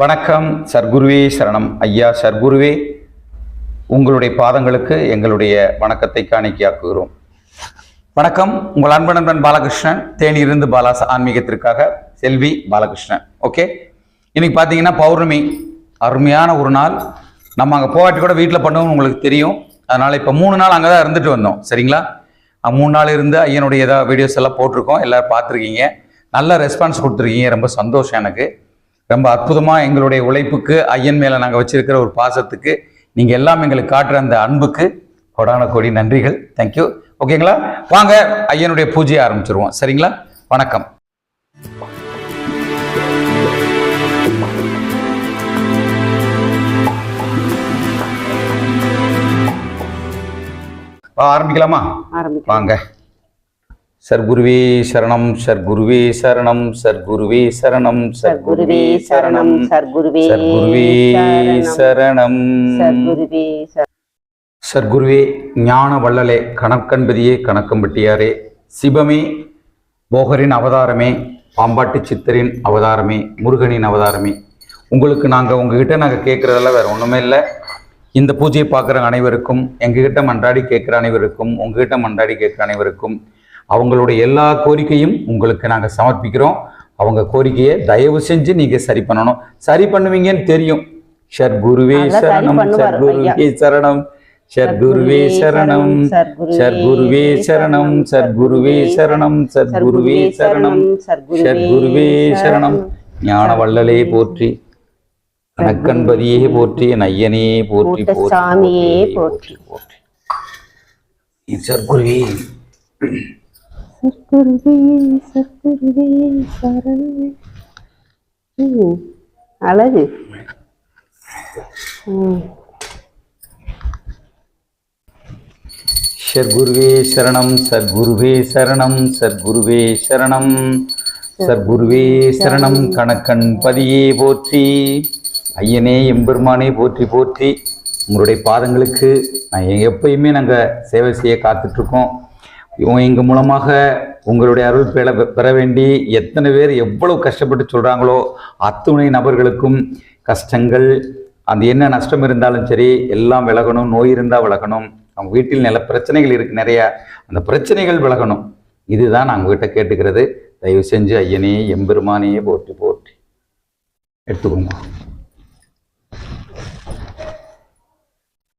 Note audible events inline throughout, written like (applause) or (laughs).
வணக்கம் சர்க்குருவே சரணம் ஐயா சர்க்குருவே. உங்களுடைய பாதங்களுக்கு எங்களுடைய வணக்கத்தை காணிக்கையாக்குகிறோம். வணக்கம் உங்கள் அன்பு நண்பன் பாலகிருஷ்ணன் தேனியிருந்து பாலாச ஆன்மீகத்திற்காக செல்வி பாலகிருஷ்ணன். ஓகே? இன்னைக்கு பார்த்தீங்கன்னா பௌர்ணமி. அருமையான ஒரு நாள். நம்ம அங்கே போகாட்டி கூட வீட்டில் பண்ணவும் உங்களுக்கு தெரியும். அதனால் இப்போ மூணு நாள் அங்கே தான் இருந்துட்டு வந்தோம். சரிங்களா? மூணு நாள் இருந்து ஐயனுடைய ஏதாவது வீடியோஸ் எல்லாம் போட்டிருக்கோம். எல்லோரும் பார்த்துருக்கீங்க. நல்ல ரெஸ்பான்ஸ் கொடுத்துருக்கீங்க. ரொம்ப சந்தோஷம் எனக்கு. ரொம்ப அற்புதமாக எங்களுடைய உழைப்புக்கு ஐயன் மேலே நாங்கள் வச்சிருக்கிற ஒரு பாசத்துக்கு நீங்கள் எல்லாம் எங்களுக்கு காட்டுற அந்த அன்புக்கு கொடான கோடி நன்றிகள். தேங்க்யூ ஓகேங்களா வாங்க ஐயனுடைய பூஜையை ஆரம்பிச்சிருவோம். சரிங்களா? வணக்கம். ஆரம்பிக்கலாம். வாங்க. சர்க்குருவே சரணம் சர்க்குருவே சரணம் சர்க்குருவே சரணம் சர்க்குருவே சரணம் சர்க்குருவே சர்க்குருவே சரணம் சரணம். சர்க்குருவே சரணம். சர்க்குருவே ஞான வள்ளலே கணக்கன்பதியே கணக்கம்பட்டியாரே சிவமே போகரின் அவதாரமே பாம்பாட்டு சித்தரின் அவதாரமே முருகனின் அவதாரமே. உங்களுக்கு நாங்கள் உங்ககிட்ட நாங்கள் கேட்குறதெல்லாம் வேற ஒன்றுமே இல்லை. இந்த பூஜையை பார்க்குற அனைவருக்கும் எங்ககிட்ட மன்றாடி கேட்குற அனைவருக்கும் உங்ககிட்ட மன்றாடி கேட்குற அனைவருக்கும் அவங்களுடைய எல்லா கோரிக்கையும் உங்களுக்கு நாங்கள் சமர்ப்பிக்கிறோம். அவங்க கோரிக்கையை தயவு செஞ்சு நீங்கள் சரி பண்ணணும். சரி பண்ணுவீங்கன்னு தெரியும். அதெல்லாம் சரி சரணம் பண்ணுவார் சர்க்குருவே சரணம். சர்க்குருவே சரணம். சர்க்குருவே சரணம் சர்க்குருவே சரணம் சர்க்குருவே சரணம். சர்க்குருவே சரணம். ஞான வள்ளலே போற்றி. கணக்கன்பதியே போற்றி. என் ஐயனே போற்றி போற்றி, போற்றி. போற்றி சர்க்குருவே சர்க்குருவே சர்க்குருவே சரணம். ம், அழகு. சர்க்குருவே சரணம் சர்க்குருவே சரணம் சர்க்குருவே சரணம். சர்க்குருவே சரணம் கணக்கன் பதியே போற்றி. ஐயனே எம்பெருமானே போற்றி போற்றி. உங்களுடைய பாதங்களுக்கு நான் எப்பயுமே நாங்கள் சேவை செய்ய காத்துட்ருக்கோம் எங்கள் மூலமாக உங்களுடைய அருள் பெற பெற வேண்டி எத்தனை பேர் எவ்வளவு கஷ்டப்பட்டு சொல்கிறாங்களோ அத்துணை நபர்களுக்கும் கஷ்டங்கள் அந்த என்ன நஷ்டம் இருந்தாலும் சரி எல்லாம் விலகணும் நோய் இருந்தால் விலகணும். அவங்க வீட்டில் நல்ல பிரச்சனைகள் இருக்குது நிறையா. அந்த பிரச்சனைகள் விலகணும். இதுதான் நான் உங்ககிட்ட கேட்டுக்கிறது. தயவு செஞ்சு ஐயனே எம்பெருமானையே போட்டி போட்டி எடுத்துக்கோங்க.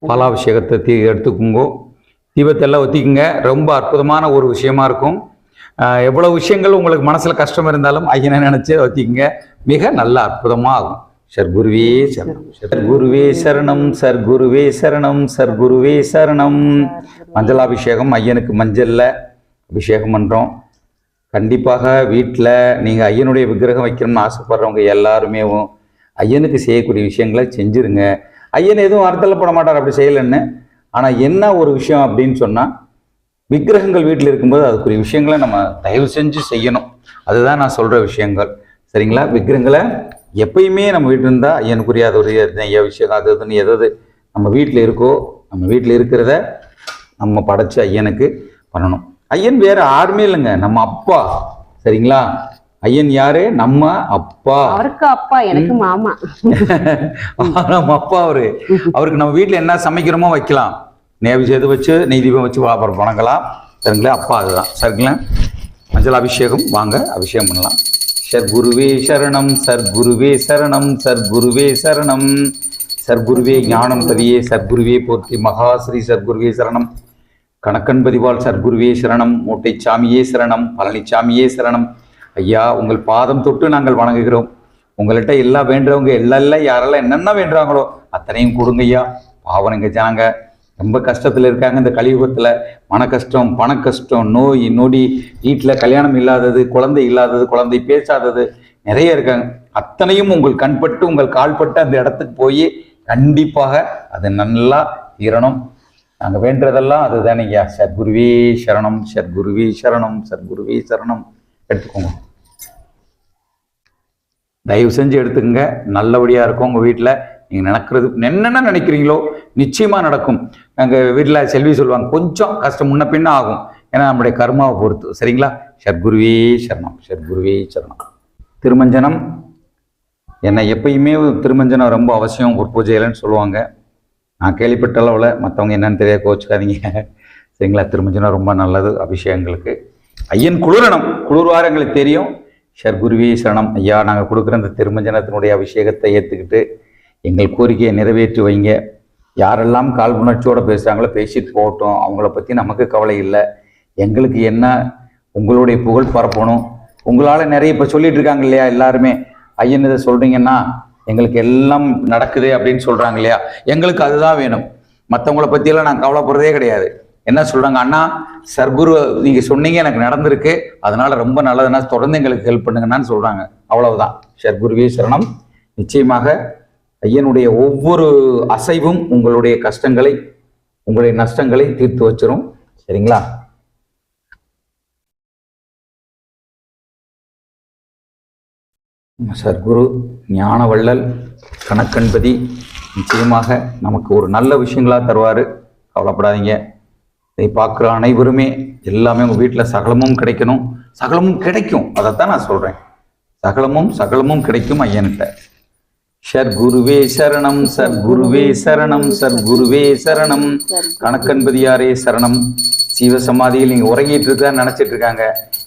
பாலாபிஷேகத்தை தீ எடுத்துக்குங்கோ. தீபத்தெல்லாம் ஒத்திக்குங்க. ரொம்ப அற்புதமான ஒரு விஷயமா இருக்கும். எவ்வளோ விஷயங்கள் உங்களுக்கு மனசில் கஷ்டம் இருந்தாலும் ஐயனை நினச்சி ஒத்திக்குங்க. மிக நல்ல அற்புதமாக ஆகும். சர்க்குருவே சரணம். சர்க்குருவே சரணம். சர்க்குருவே சரணம். சர்க்குருவே சரணம். மஞ்சளாபிஷேகம் ஐயனுக்கு மஞ்சளில் அபிஷேகம் பண்ணுறோம் கண்டிப்பாக வீட்டில் நீங்கள் ஐயனுடைய விக்கிரகம் வைக்கணும்னு ஆசைப்படுறவங்க எல்லாருமே ஐயனுக்கு செய்யக்கூடிய விஷயங்களை செஞ்சுருங்க. ஐயன் எதுவும் அர்த்தத்தில் போட மாட்டார். அப்படி செய்யலைன்னு. ஆனால் என்ன ஒரு விஷயம் அப்படின்னு சொன்னால் விக்கிரகங்கள் வீட்டில் இருக்கும்போது அதுக்குரிய விஷயங்களை நம்ம தயவு செஞ்சு செய்யணும். அதுதான் நான் சொல்கிற விஷயங்கள். சரிங்களா? விக்கிரகங்களை எப்பயுமே நம்ம வீட்டில் இருந்தால் ஐயனுக்குரிய அது ஒரு ஐயா விஷயம் அது இதுன்னு எதாவது நம்ம வீட்டில் இருக்கோ நம்ம வீட்டில் இருக்கிறத நம்ம படைச்சு ஐயனுக்கு பண்ணணும். ஐயன் வேறு யாருமே இல்லைங்க. நம்ம அப்பா. சரிங்களா? ஐயன் யாரு? நம்ம அப்பா. அவருக்கு அப்பா எனக்கு மாமா. (laughs) நம்ம அப்பா அவரு. அவருக்கு நம்ம வீட்டில் என்ன சமைக்கிறோமோ வைக்கலாம். நேவிஜேது வச்சு நெய் தீபம் வச்சு வாபரம் வணங்கலாம். சரிங்களா? அப்பா அதுதான். சரிங்களா? மஞ்சள் அபிஷேகம். வாங்க அபிஷேகம் பண்ணலாம். சர்க்குருவே சரணம் சர்க்குருவே சரணம் சர்க்குருவே சரணம். சர்க்குருவே ஞானம் பதியே சர்க்குருவே போற்றி மகாஸ்ரீ சர்க்குருவே சரணம். கணக்கன் பதிவாள் சர்க்குருவே சரணம். மூட்டை சாமியே சரணம். பழனிச்சாமியே சரணம். ஐயா உங்கள் பாதம் தொட்டு நாங்கள் வணங்குகிறோம். உங்கள்கிட்ட எல்லாம் வேண்டவங்க எல்லாம் யாரெல்லாம் என்னென்ன வேண்டுறாங்களோ அத்தனையும் கொடுங்க ஐயா. பாவனைங்க ஜனங்க ரொம்ப கஷ்டத்தில் இருக்காங்க இந்த கலியுகத்தில். மன கஷ்டம் பண கஷ்டம் நோய் நொடி வீட்டில் கல்யாணம் இல்லாதது குழந்தை இல்லாதது குழந்தை பேசாதது நிறைய இருக்காங்க. அத்தனையும் உங்கள் கண்பட்டு உங்கள் கால்பட்டு அந்த இடத்துக்கு போய் கண்டிப்பாக அது நல்லா தீரணும். நாங்கள் வேண்டுறதெல்லாம் அதுதானே ஐயா. சத்குருவே சரணம் சத்குருவே சரணம் சத்குருவே சரணம். எடுத்துக்கோங்க. தயவு செஞ்சு எடுத்துக்கங்க. நல்லபடியாக இருக்கும் உங்கள் வீட்டில் நீங்கள் நடக்கிறது என்னென்ன நினைக்கிறீங்களோ நிச்சயமாக நடக்கும். நாங்கள் வீட்டில் செல்வி சொல்லுவாங்க கொஞ்சம் கஷ்டம் முன்ன பின்ன ஆகும். ஏன்னா நம்முடைய கர்மாவை பொறுத்து. சரிங்களா? சத்குருவே சரணம். ஷர்குருவே சரணம். திருமஞ்சனம் என்னை எப்பயுமே திருமஞ்சனம் ரொம்ப அவசியம். ஒரு பூஜையிலன்னு சொல்லுவாங்க. நான் கேள்விப்பட்ட அளவில் மற்றவங்க என்னன்னு தெரியாது கோச்சுக்காதீங்க. சரிங்களா? திருமஞ்சனம் ரொம்ப நல்லது. அபிஷேகங்களுக்கு. ஐயன் குளிரணும். குளிர்வாரங்களுக்கு தெரியும். ஷர்குருவி சரணம். ஐயா நாங்கள் கொடுக்குற அந்த திருமஞ்சனத்தினுடைய அபிஷேகத்தை ஏற்றுக்கிட்டு எங்கள் கோரிக்கையை நிறைவேற்றி வைங்க. யாரெல்லாம் காழ்ப்புணர்ச்சியோட பேசுகிறாங்களோ பேசிட்டு போகட்டும். அவங்கள பற்றி நமக்கு கவலை இல்லை. எங்களுக்கு என்ன? உங்களுடைய புகழ் பரப்பணும். உங்களால் நிறைய இப்போ சொல்லிட்டு இருக்காங்க இல்லையா எல்லாருமே? ஐயன் இதை சொல்கிறீங்கன்னா எங்களுக்கு எல்லாம் நடக்குது அப்படின்னு சொல்கிறாங்க இல்லையா? எங்களுக்கு அதுதான் வேணும். மற்றவங்கள பற்றியெல்லாம் நான் கவலைப்படுறதே கிடையாது. என்ன சொல்கிறாங்க அண்ணா சர்க்குரு நீங்கள் சொன்னீங்க எனக்கு நடந்திருக்கு. அதனால ரொம்ப நல்லதுன்னா தொடர்ந்து எங்களுக்கு ஹெல்ப் பண்ணுங்கன்னு சொல்கிறாங்க அவ்வளவுதான். சர்க்குருவே சரணம். நிச்சயமாக ஐயனுடைய ஒவ்வொரு அசைவும் உங்களுடைய கஷ்டங்களை உங்களுடைய நஷ்டங்களை தீர்த்து வச்சிரும். சரிங்களா? சர்க்குரு ஞானவள்ளல் கணக்கன்பதி நிச்சயமாக நமக்கு ஒரு நல்ல விஷயங்களா தருவார். கவலைப்படாதீங்க. இதை பார்க்குற அனைவருமே எல்லாமே உங்கள் வீட்டில் சகலமும் கிடைக்கணும். சகலமும் கிடைக்கும். அதைத்தான் நான் சொல்கிறேன் சகலமும் சகலமும் கிடைக்கும் ஐயன்கிட்ட. சர்க்குருவே சரணம் சர்க்குருவே சரணம் சர்க்குருவே சரணம். கணக்கன்பதியாரே சரணம். சிவசமாதியில் நீங்கள் உறங்கிட்டு இருக்கா நினச்சிட்டு இருக்காங்க.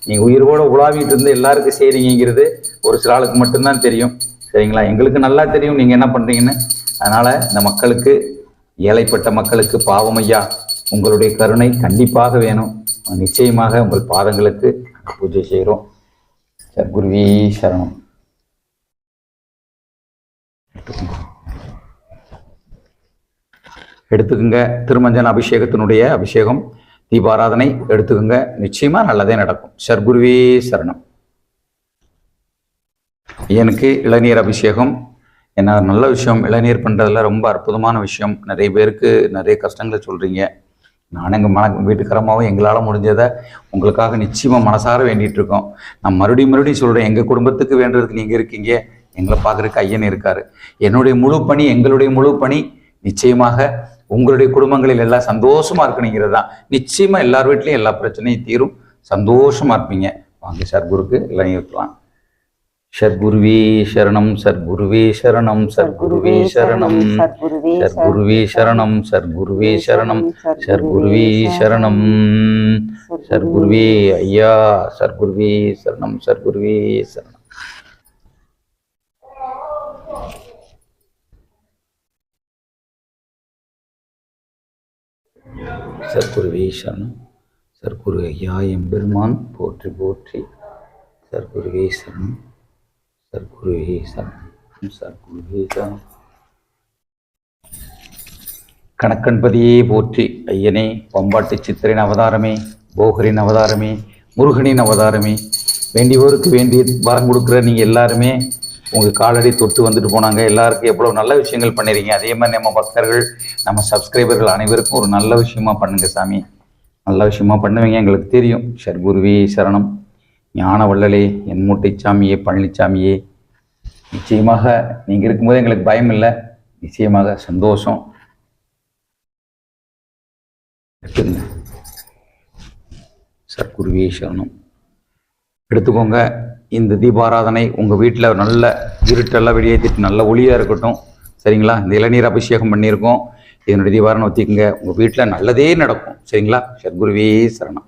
நீங்கள் உயிரோடு உலாவிட்டு இருந்து எல்லாருக்கும் செய்கிறீங்கிறது ஒரு சில ஆளுக்கு மட்டும்தான் தெரியும். சரிங்களா? எங்களுக்கு நல்லா தெரியும். நீங்கள் என்ன பண்ணுறீங்கன்னு அதனால் இந்த மக்களுக்கு ஏழைப்பட்ட மக்களுக்கு பாவம் ஐயா உங்களுடைய கருணை கண்டிப்பாக வேணும். நிச்சயமாக உங்கள் பாதங்களுக்கு பூஜை செய்கிறோம். சத்குருவி சரணம். எடுத்துக்கோங்க. திருமஞ்சன அபிஷேகத்தினுடைய அபிஷேகம் தீபாராதனை எடுத்துக்கோங்க. நிச்சயமா நல்லதே நடக்கும். சர்க்குருவே சரணம். எனக்கு இளநீர் அபிஷேகம் என்ன நல்ல விஷயம். இளநீர் பண்ணுறதுல ரொம்ப அற்புதமான விஷயம். நிறைய பேருக்கு நிறைய கஷ்டங்களை சொல்கிறீங்க நான் எங்கள் மன வீட்டுக்காரமாகவும் எங்களால் முடிஞ்சதை உங்களுக்காக நிச்சயமாக மனசார வேண்டிகிட்டு இருக்கோம். நான் மறுபடியும் மறுபடியும் சொல்கிறேன் எங்கள் குடும்பத்துக்கு வேண்டுறதுக்கு நீங்கள் இருக்கீங்க எங்களை பார்க்குறதுக்கு ஐயன் இருக்கார். என்னுடைய முழு பணி எங்களுடைய முழு பணி நிச்சயமாக உங்களுடைய குடும்பங்களில் எல்லாம் சந்தோஷமாக இருக்கணுங்கிறது தான். நிச்சயமாக எல்லார் வீட்லேயும் எல்லா பிரச்சனையும் தீரும். சந்தோஷமாக இருப்பீங்க. வாங்க குருக்கு எல்லாம் இருக்கலாம் சர்க்குருவே சரணம் சர்க்குருவே சரணம் சர்க்குருவே சரணம். சர்க்குருவே சரணம். சர்க்குருவே சரணம் சர்க்குருவே சரணம். சர்க்குருவே ஐயா சர்க்குருவே சரணம் சர்க்குருவே சரணம். சர்க்குருவே சரணம் சர்க்குரு ஐயா எம்பெருமான் போற்றி போற்றி. சர்க்குருவே சரணம். சர்க்குருவே சரணம் சர்க்குருவே சம் கணக்கன்பதியே போற்றி ஐயனே பம்பாட்டு சித்திரின் அவதாரமே போகரின் அவதாரமே முருகனின் அவதாரமே வேண்டியவருக்கு வேண்டிய வரம் கொடுக்குற நீங்கள் எல்லாருமே உங்கள் காலடி தொட்டு வந்துட்டு போனாங்க. எல்லாருக்கும் எவ்வளோ நல்ல விஷயங்கள் பண்ணிடுறீங்க அதே மாதிரி நம்ம பக்தர்கள் நம்ம சப்ஸ்கிரைபர்கள் அனைவருக்கும் ஒரு நல்ல விஷயமா பண்ணுங்க சாமி. நல்ல விஷயமா பண்ணுவீங்க எங்களுக்கு தெரியும். சர்க்குருவே சரணம். ஞான வள்ளலே என் மூட்டை சாமியே பழனிச்சாமியே. நிச்சயமாக நீங்கள் இருக்கும்போது எங்களுக்கு பயம் இல்லை நிச்சயமாக சந்தோஷம். எடுத்துங்க சர்க்குருவே சரணம். எடுத்துக்கோங்க. இந்த தீபாராதனை உங்கள் வீட்டில் நல்ல இருட்டெல்லாம் வெளியேற்றிட்டு நல்ல ஒளியாக இருக்கட்டும். சரிங்களா? இந்த இளநீர் அபிஷேகம் பண்ணியிருக்கோம். இதனுடைய தீபாரணம் வச்சுக்கோங்க உங்கள் வீட்டில் நல்லதே நடக்கும். சரிங்களா? சர்க்குருவே சரணம்.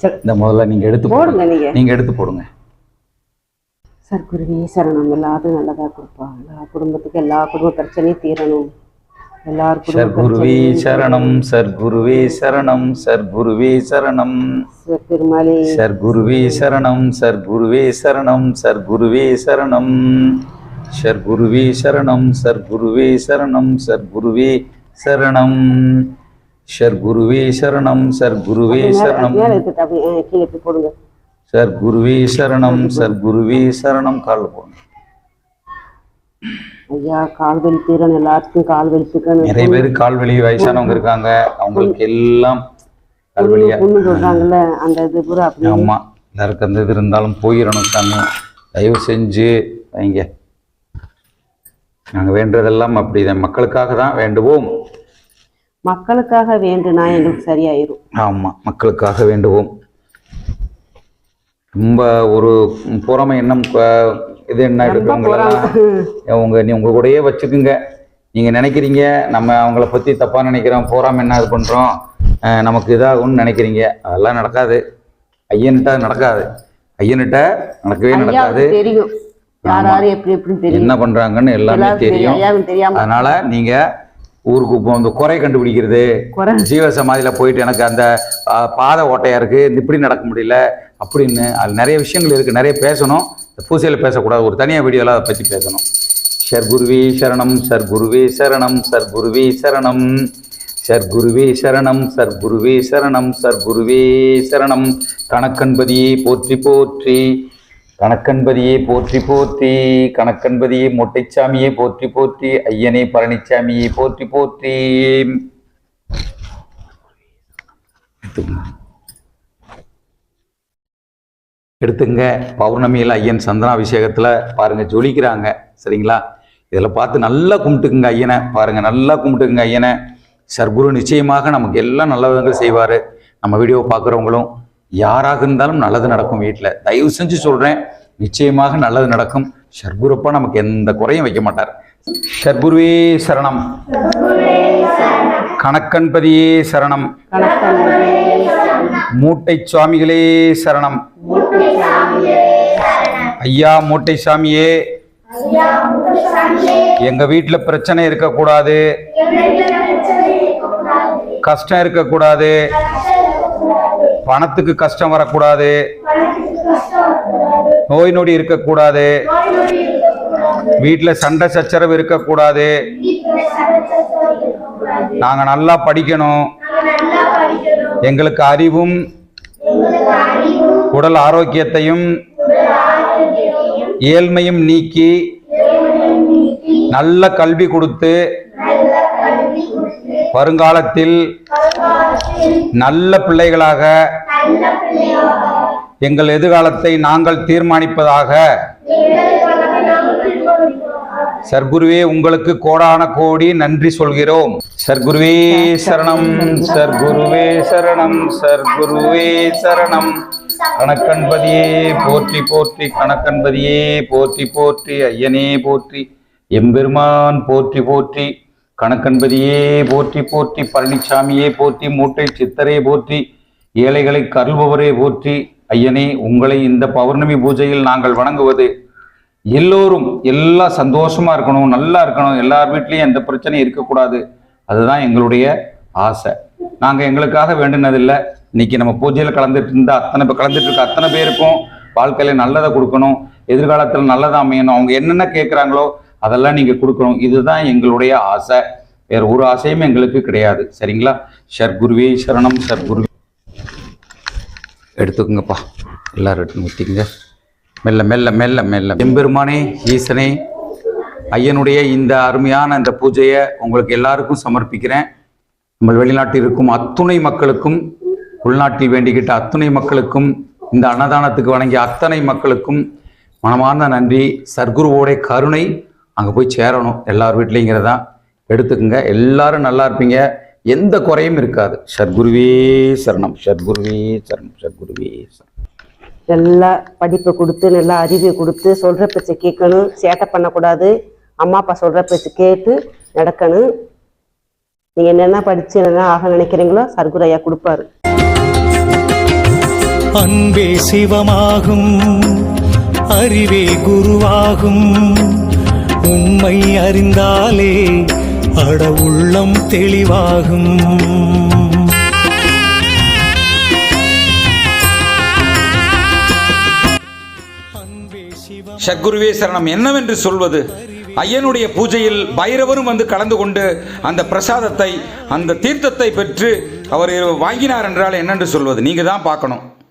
இந்த முதல்ல நீங்கள் எடுத்து போடுங்க. நீங்க. நீங்கள் எடுத்து போடுங்க. சர்க்குருவே சரணம். எல்லாத்தையும் நல்லதா கொடுப்பா. எல்லா குடும்பத்துக்கு எல்லா குடும்ப பிரச்சனையும் தீரணும். எல்லார் குடும்ப சர்க்குருவே சரணம். சர்க்குருவே சரணம். சர்க்குருவே சரணம். பெருமாளே சர்க்குருவே சரணம். சர்க்குருவே சரணம். சர்க்குருவே சரணம். சர்க்குருவே சரணம். சர்க்குருவே சரணம். சர்க்குருவே சரணம். சரணம் சர்க்குருவே சரணம். மேல எடுத்துட்டு அப்படியே ஆ, கீழே இப்படி போடுங்க. சர்க்குருவே சரணம் சரணம். கால் போகணும் ஐயா கால் வலி தீரணும் எல்லாத்துக்கும் கால் வலி தீரணும் நிறைய பேர் கால்வலி வயசானவங்க இருக்காங்க. அவங்களுக்கு எல்லாம் கால்வலியா பொண்ணு சொல்றாங்கல்ல அந்த இது பூரா அப்படி. ஆமா. எல்லாருக்கும் அந்த இது இருந்தாலும் போயிடணும் சாமி. தயவு செஞ்சு வைங்க. நாங்கள் வேண்டுறதெல்லாம் அப்படிதான். மக்களுக்காக தான் வேண்டுவோம். மக்களுக்காக வேண்டுனா எங்களுக்கு சரியாயிரும். ஆமாம் மக்களுக்காக வேண்டுவோம். ரொம்ப ஒரு பொறாமை எண்ணம் இது என்ன ரொம்ப இருக்கவங்களெல்லாம் உங்க நீ உங்க கூடயே வச்சுக்குங்க. நீங்க நினைக்கிறீங்க நம்ம அவங்கள பத்தி தப்பா நினைக்கிறோம் போறாம என்ன இது பண்றோம் நமக்கு இதாகும்னு நினைக்கிறீங்க. அதெல்லாம் நடக்காது. ஐயன்கிட்ட நடக்காது. ஐயன்கிட்ட நடக்கவே நடக்காது. தெரியும். என்ன பண்றாங்கன்னு எல்லாமே தெரியாம அதனால நீங்க ஊருக்கு இப்போ இந்த குறை கண்டுபிடிக்கிறது. குறை. ஜீவ சமாதியில போயிட்டு எனக்கு அந்த பாதை ஓட்டையா இருக்கு இந்த இப்படி நடக்க முடியல அப்படின்னு அது நிறைய விஷயங்கள் இருக்கு நிறைய பேசணும். இந்த பூசையில பேசக்கூடாது ஒரு தனியாக வீடியோல அதை பத்தி பேசணும். சர்க்குருவே சரணம் சர்க்குருவே சரணம் சர்க்குருவே சரணம். சர்க்குருவே சரணம் சர்க்குருவே சரணம் சர்க்குருவே சரணம். கணக்கன்பதியே போற்றி போற்றி. கணக்கன்பதியே போற்றி போற்றி கணக்கன்பதியே மொட்டைச்சாமியே போற்றி போற்றி ஐயனே பழனிச்சாமியை போற்றி போற்றி. எடுத்துங்க. பௌர்ணமியில் ஐயன் சந்தனாபிஷேகத்தில் பாருங்க ஜொலிக்கிறாங்க. சரிங்களா? இதில் பார்த்து நல்லா கும்பிட்டுக்குங்க ஐயனை. பாருங்க நல்லா கும்பிட்டுக்குங்க ஐயனை. சர்க்குரு நிச்சயமாக நமக்கு எல்லாம் நல்ல விதங்கள் செய்வார். நம்ம வீடியோ பார்க்குறவங்களும் யாராக இருந்தாலும் நல்லது நடக்கும் வீட்டில் தயவு செஞ்சு சொல்கிறேன் நிச்சயமாக நல்லது நடக்கும். ஷர்புரப்பா நமக்கு எந்த குறையும் வைக்க மாட்டார். ஷர்புருவே சரணம். கணக்கன்பதியே சரணம். மூட்டை சுவாமிகளே சரணம். ஐயா மூட்டை சாமியே எங்க வீட்டுல பிரச்சனை இருக்கக்கூடாது. கஷ்டம் இருக்கக்கூடாது. பணத்துக்கு கஷ்டம் வரக்கூடாது. நோய் நொடி இருக்கக்கூடாது. வீட்டில் சண்டை சச்சரவு இருக்கக்கூடாது. நாங்கள் நல்லா படிக்கணும். எங்களுக்கு அறிவும் உடல் ஆரோக்கியத்தையும் ஏழ்மையும் நீக்கி நல்ல கல்வி கொடுத்து வருங்காலத்தில் நல்ல பிள்ளைகளாக எங்கள் எதிர்காலத்தை நாங்கள் தீர்மானிப்பதாக. சர்க்குருவே உங்களுக்கு கோடான கோடி நன்றி சொல்கிறோம். சர்க்குருவே சரணம் சர்க்குருவே சரணம் சர்க்குருவே சரணம். கணக்கன்பதியே போற்றி போற்றி கணக்கன்பதியே போற்றி போற்றி ஐயனே போற்றி. எம்பெருமான் போற்றி போற்றி. கணக்கன்பதியே போற்றி போற்றி பழனிசாமியே போற்றி மூட்டை சித்தரே போற்றி ஏழைகளை கருள்பவரே போற்றி. ஐயனே உங்களை இந்த பௌர்ணமி பூஜையில் நாங்கள் வணங்குவது எல்லோரும் எல்லாம் சந்தோஷமா இருக்கணும் நல்லா இருக்கணும். எல்லார் வீட்லேயும் எந்த பிரச்சனையும் இருக்கக்கூடாது. அதுதான் எங்களுடைய ஆசை. நாங்கள் எங்களுக்காக வேண்டுனதில்லை. இன்னைக்கு நம்ம பூஜையில் கலந்துட்டு இருந்த அத்தனை இப்போ கலந்துட்டு இருக்க அத்தனை பேருக்கும் வாழ்க்கையில நல்லதை கொடுக்கணும். எதிர்காலத்தில் நல்லதாக அமையணும். அவங்க என்னென்ன கேட்குறாங்களோ அதெல்லாம் நீங்கள் கொடுக்கணும். இதுதான் எங்களுடைய ஆசை. வேற ஒரு ஆசையும் எங்களுக்கு கிடையாது. சரிங்களா? சர்க்குருவே சரணம் சர்க்குருவே. எடுத்துக்கோங்கப்பா. எல்லாரும் எடுத்து ஊற்றிக்கங்க மெல்ல மெல்ல மெல்ல மெல்ல. எம்பெருமானே ஈசனே ஐயனுடைய இந்த அருமையான இந்த பூஜையை உங்களுக்கு எல்லாருக்கும் சமர்ப்பிக்கிறேன். நம்ம வெளிநாட்டில் இருக்கும் அத்துணை மக்களுக்கும் உள்நாட்டில் வேண்டிக்கிட்ட அத்துணை மக்களுக்கும் இந்த அன்னதானத்துக்கு வணங்கிய அத்தனை மக்களுக்கும் மனமார்ந்த நன்றி. சர்க்குருவோடைய கருணை அங்கே போய் சேரணும். எல்லார் வீட்லேங்கிறதா எடுத்துக்கோங்க. எல்லாரும் நல்லா இருப்பீங்க. எந்த குறையும் இருக்காது. சர்க்குருவே சரணம். சர்க்குருவே சரணம். சர்க்குருவே சரணம். நல்லா படிப்பை கொடுத்து நல்லா அறிவை கொடுத்து சொல்ற பேச்சை கேட்கணும். சேட்டை பண்ணக்கூடாது. அம்மா அப்பா சொல்ற பேச்சு கேட்டு நடக்கணும். நீங்க என்னென்ன படிச்சு என்னென்ன ஆக நினைக்கிறீங்களோ சர்க்குரு ஐயா கொடுப்பாரு. அன்பே சிவமாகும். அறிவே குருவாகும். உண்மை அறிந்தாலே அட உள்ளம் தெளிவாகும். அன்பே சத்குருவே சரணம். என்னவென்று சொல்வது? ஐயனுடைய பூஜையில் பைரவரும் வந்து கலந்து கொண்டு அந்த பிரசாதத்தை அந்த தீர்த்தத்தை பெற்று அவர் வாங்கினார் என்றால் என்னென்று சொல்வது? நீங்கள் தான் பார்க்கணும்.